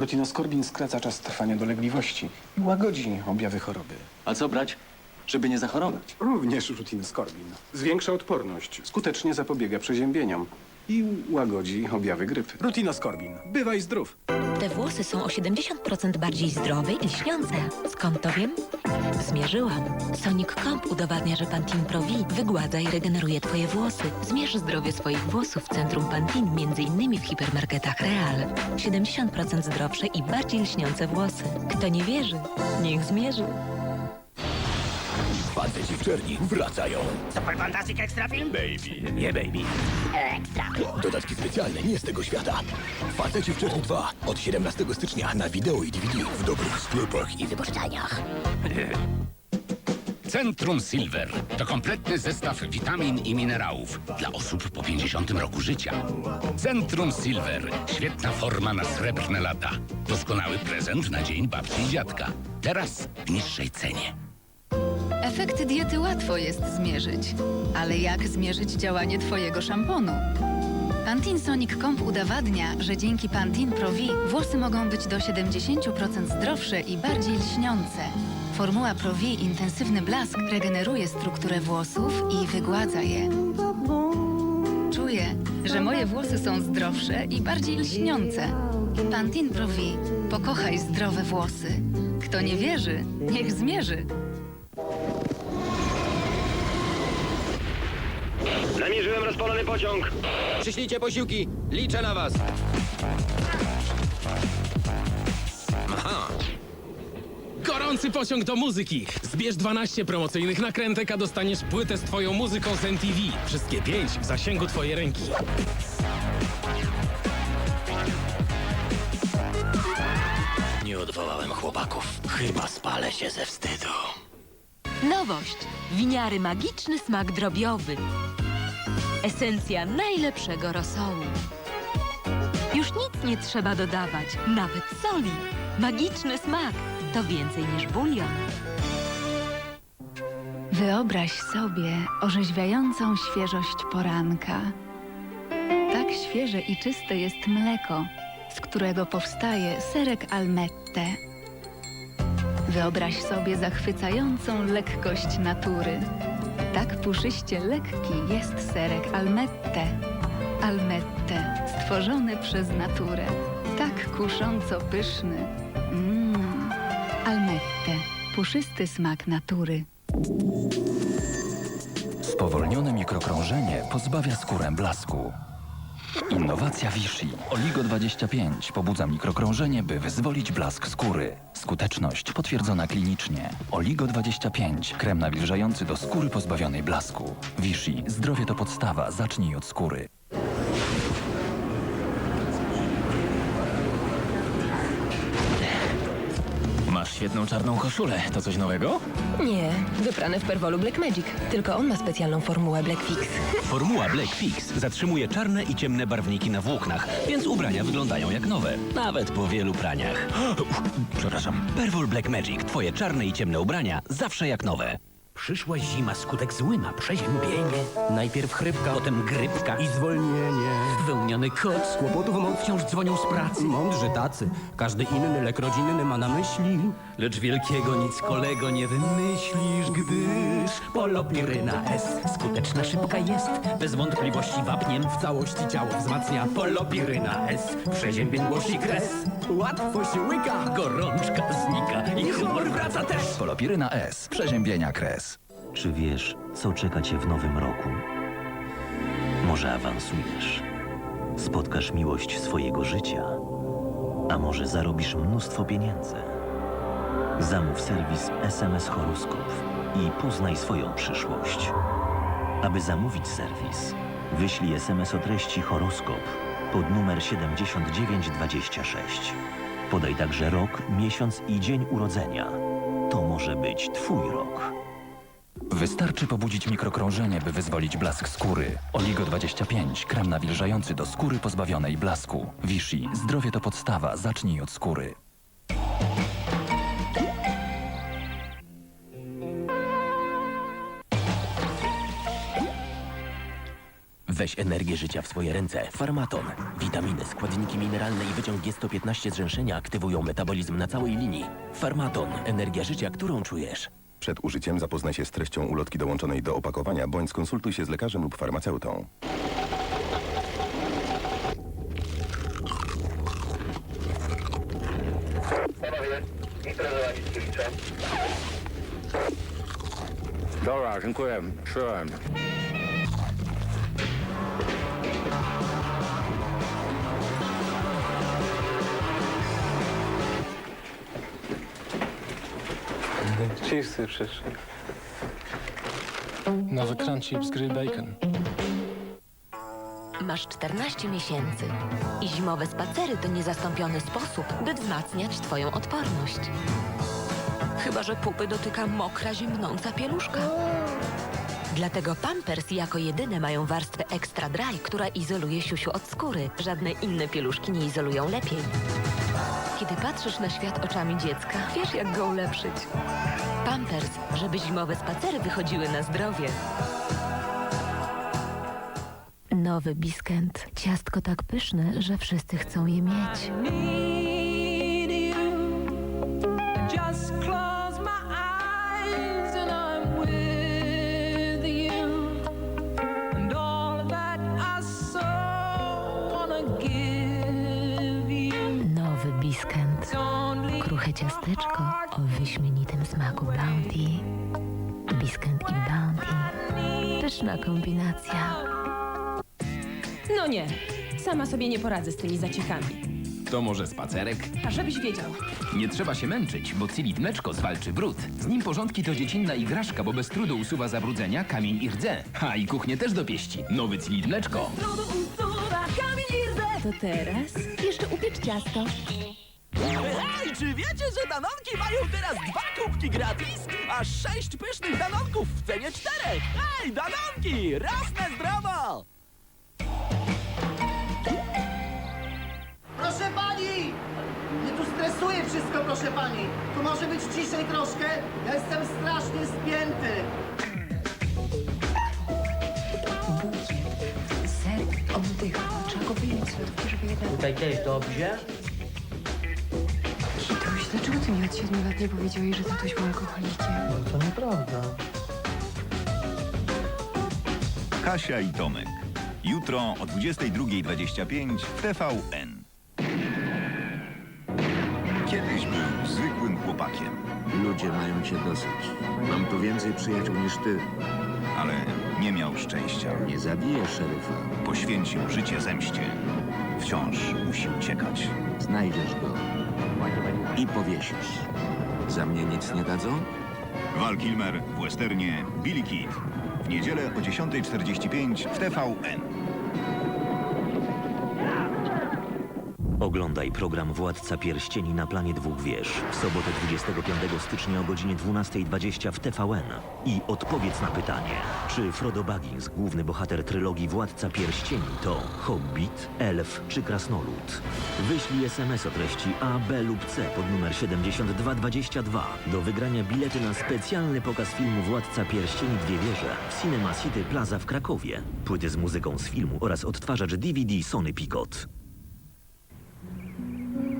Rutinoskorbin skraca czas trwania dolegliwości i łagodzi objawy choroby. A co brać, żeby nie zachorować? Również rutinoskorbin zwiększa odporność, skutecznie zapobiega przeziębieniom i łagodzi objawy grypy. Rutinoskorbin. Bywaj zdrów. Te włosy są o 70% bardziej zdrowe i lśniące. Skąd to wiem? Zmierzyłam. Sonic Comp udowadnia, że Pantene Pro V wygładza i regeneruje Twoje włosy. Zmierz zdrowie swoich włosów w centrum Pantene, m.in. w hipermarketach Real. 70% zdrowsze i bardziej lśniące włosy. Kto nie wierzy, niech zmierzy. Faceci w czerni wracają. Super Fantastic Extra Film? Baby, nie baby. Ekstra. Dodatki specjalne nie z tego świata. Faceci w czerni 2 od 17 stycznia na wideo i DVD w dobrych sklepach i Wypożyczalniach. Centrum Silver to kompletny zestaw witamin i minerałów dla osób po 50 roku życia. Centrum Silver. Świetna forma na srebrne lata. Doskonały prezent na dzień babci i dziadka. Teraz w niższej cenie. Efekty diety łatwo jest zmierzyć, ale jak zmierzyć działanie Twojego szamponu? Pantene Sonic Comp udowadnia, że dzięki Pantene Pro V włosy mogą być do 70% zdrowsze i bardziej lśniące. Formuła Pro V intensywny blask regeneruje strukturę włosów i wygładza je. Czuję, że moje włosy są zdrowsze i bardziej lśniące. Pantene Pro V. Pokochaj zdrowe włosy. Kto nie wierzy, niech zmierzy. Namierzyłem rozpalony pociąg. Przyślijcie posiłki. Liczę na was. Aha. Gorący pociąg do muzyki. Zbierz 12 promocyjnych nakrętek, a dostaniesz płytę z twoją muzyką z MTV. Wszystkie pięć w zasięgu twojej ręki. Nie odwołałem chłopaków. Chyba spalę się ze wstydu. Nowość. Winiary magiczny smak drobiowy. Esencja najlepszego rosołu. Już nic nie trzeba dodawać, nawet soli. Magiczny smak to więcej niż bulion. Wyobraź sobie orzeźwiającą świeżość poranka. Tak świeże i czyste jest mleko, z którego powstaje serek almette. Wyobraź sobie zachwycającą lekkość natury. Tak puszyście lekki jest serek almette. Almette, stworzony przez naturę. Tak kusząco pyszny. Mmm, almette, puszysty smak natury. Spowolnione mikrokrążenie pozbawia skórę blasku. Innowacja Vichy. Oligo 25 pobudza mikrokrążenie, by wyzwolić blask skóry. Skuteczność potwierdzona klinicznie. Oligo 25 krem nawilżający do skóry pozbawionej blasku. Vichy. Zdrowie to podstawa. Zacznij od skóry. Masz świetną czarną koszulę. To coś nowego? Nie, wyprane w Perwolu Black Magic. Tylko on ma specjalną formułę Black Fix. Formuła Black Fix zatrzymuje czarne i ciemne barwniki na włóknach, więc ubrania wyglądają jak nowe, nawet po wielu praniach. Przepraszam. Perwol Black Magic, twoje czarne i ciemne ubrania zawsze jak nowe. Przyszła zima skutek zły ma przeziębienie. Najpierw chrypka, potem grypka i zwolnienie. Wełniony kot. Z kłopotów wciąż dzwonią z pracy. Mądrzy tacy. Każdy inny lek rodzinny ma na myśli. Lecz wielkiego nic kolego nie wymyślisz, gdyż Polopiryna S. Skuteczna, szybka jest. Bez wątpliwości wapniem. W całości ciało wzmacnia. Polopiryna S. Przeziębień głosi kres. Łatwo się łyka. Gorączka znika i humor wraca też. Polopiryna S. Przeziębienia kres. Czy wiesz, co czeka cię w nowym roku? Może awansujesz, spotkasz miłość swojego życia, a może zarobisz mnóstwo pieniędzy. Zamów serwis SMS Horoskop i poznaj swoją przyszłość. Aby zamówić serwis, wyślij SMS o treści horoskop pod numer 7926. Podaj także rok, miesiąc i dzień urodzenia. To może być Twój rok. Wystarczy pobudzić mikrokrążenie, by wyzwolić blask skóry. Oligo 25 krem nawilżający do skóry pozbawionej blasku. Vichy. Zdrowie to podstawa. Zacznij od skóry. Weź energię życia w swoje ręce. Farmaton. Witaminy, składniki mineralne i wyciąg G115 zrzęszenia aktywują metabolizm na całej linii. Farmaton. Energia życia, którą czujesz. Przed użyciem zapoznaj się z treścią ulotki dołączonej do opakowania bądź skonsultuj się z lekarzem lub farmaceutą. Panowie, imprezowani z. Dobra, dziękuję. Przyjąłem. Czysty przyszedł. Nowy Crunchips Grill Bacon. Masz 14 miesięcy i zimowe spacery to niezastąpiony sposób, by wzmacniać twoją odporność. Chyba, że pupy dotyka mokra, zimnąca pieluszka. Dlatego Pampers jako jedyne mają warstwę Extra Dry, która izoluje siusiu od skóry. Żadne inne pieluszki nie izolują lepiej. Kiedy patrzysz na świat oczami dziecka, wiesz jak go ulepszyć. Pampers, żeby zimowe spacery wychodziły na zdrowie. Nowy Biskent. Ciastko tak pyszne, że wszyscy chcą je mieć. Ciasteczko o wyśmienitym smaku Bounty. Biskent i Bounty. Pyszna kombinacja. No nie, sama sobie nie poradzę z tymi zaciekami. To może spacerek? A żebyś wiedział. Nie trzeba się męczyć, bo Cilit Mleczko zwalczy brud. Z nim porządki to dziecinna igraszka, bo bez trudu usuwa zabrudzenia, kamień i rdze. Ha, i kuchnię też dopieści. Nowy Cilit Mleczko. To teraz jeszcze upiecz ciasto. Czy wiecie, że danonki mają teraz dwa kubki gratis? Aż sześć pysznych danonków w cenie czterech! Hej, danonki! Raz na zdrowo! Proszę pani! Nie tu stresuje wszystko, proszę pani. Tu może być ciszej troszkę? Ja jestem strasznie spięty. Ser, oddycha. Trzeba go wyjąć z lodówki, żeby jednak... Tutaj też dobrze? Dlaczego ty mi od 7 lat nie powiedziałeś, że tatuś był alkoholikiem? To nieprawda. Kasia i Tomek. Jutro o 22.25 w TVN. Kiedyś był zwykłym chłopakiem, Ludzie mają cię dosyć. Mam tu więcej przyjaciół niż ty. ale nie miał szczęścia. Nie zabiję szeryfa. Poświęcił życie zemście. Wciąż musi uciekać. Znajdziesz go. I powiesisz. Za mnie nic nie dadzą? Val Kilmer w westernie Billy Kid. W niedzielę o 10.45 w TVN. Oglądaj program Władca Pierścieni na planie dwóch wież w sobotę 25 stycznia o godzinie 12.20 w TVN i odpowiedz na pytanie, czy Frodo Baggins, główny bohater trylogii Władca Pierścieni to Hobbit, Elf czy Krasnolud. Wyślij SMS o treści A, B lub C pod numer 7222 do wygrania bilety na specjalny pokaz filmu Władca Pierścieni Dwie Wieże w Cinema City Plaza w Krakowie. Płyty z muzyką z filmu oraz odtwarzacz DVD Sony Picot.